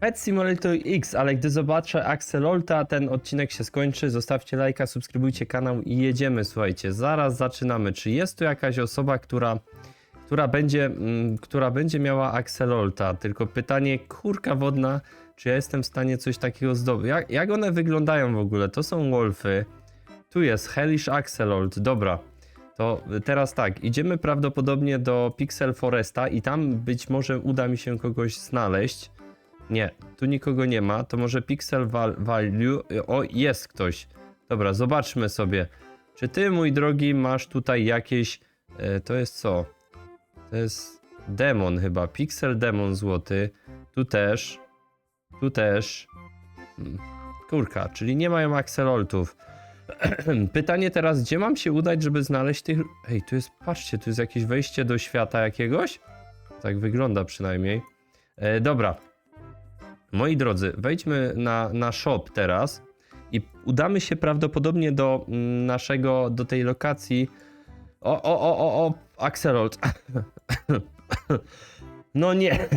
Pet Simulator X, ale gdy zobaczę Axelolta, ten odcinek się skończy. Zostawcie lajka, subskrybujcie kanał i jedziemy, słuchajcie. Zaraz zaczynamy. Czy jest tu jakaś osoba, która, która, będzie, mm, która będzie miała Axelolta? Tylko pytanie, kurka wodna, czy ja jestem w stanie coś takiego zdobyć? Jak, jak one wyglądają w ogóle? To są Wolfy. Tu jest Hellish Axelolt. Dobra. To teraz tak, idziemy prawdopodobnie do Pixel Foresta i tam być może uda mi się kogoś znaleźć. Nie, tu nikogo nie ma, to może Pixel val Value. O, jest ktoś. Dobra, zobaczmy sobie. Czy ty, mój drogi, masz tutaj jakieś. E, to jest co? To jest demon chyba. Pixel demon złoty. Tu też. Tu też. Hmm, Kurka, czyli nie mają akseloltów. Pytanie teraz, gdzie mam się udać, żeby znaleźć tych. Ej, tu jest, patrzcie, tu jest jakieś wejście do świata jakiegoś? Tak wygląda przynajmniej. E, dobra. Moi drodzy, wejdźmy na, na shop teraz i udamy się prawdopodobnie do mm, naszego, do tej lokacji. O, o, o, o, o, Axelold. No nie.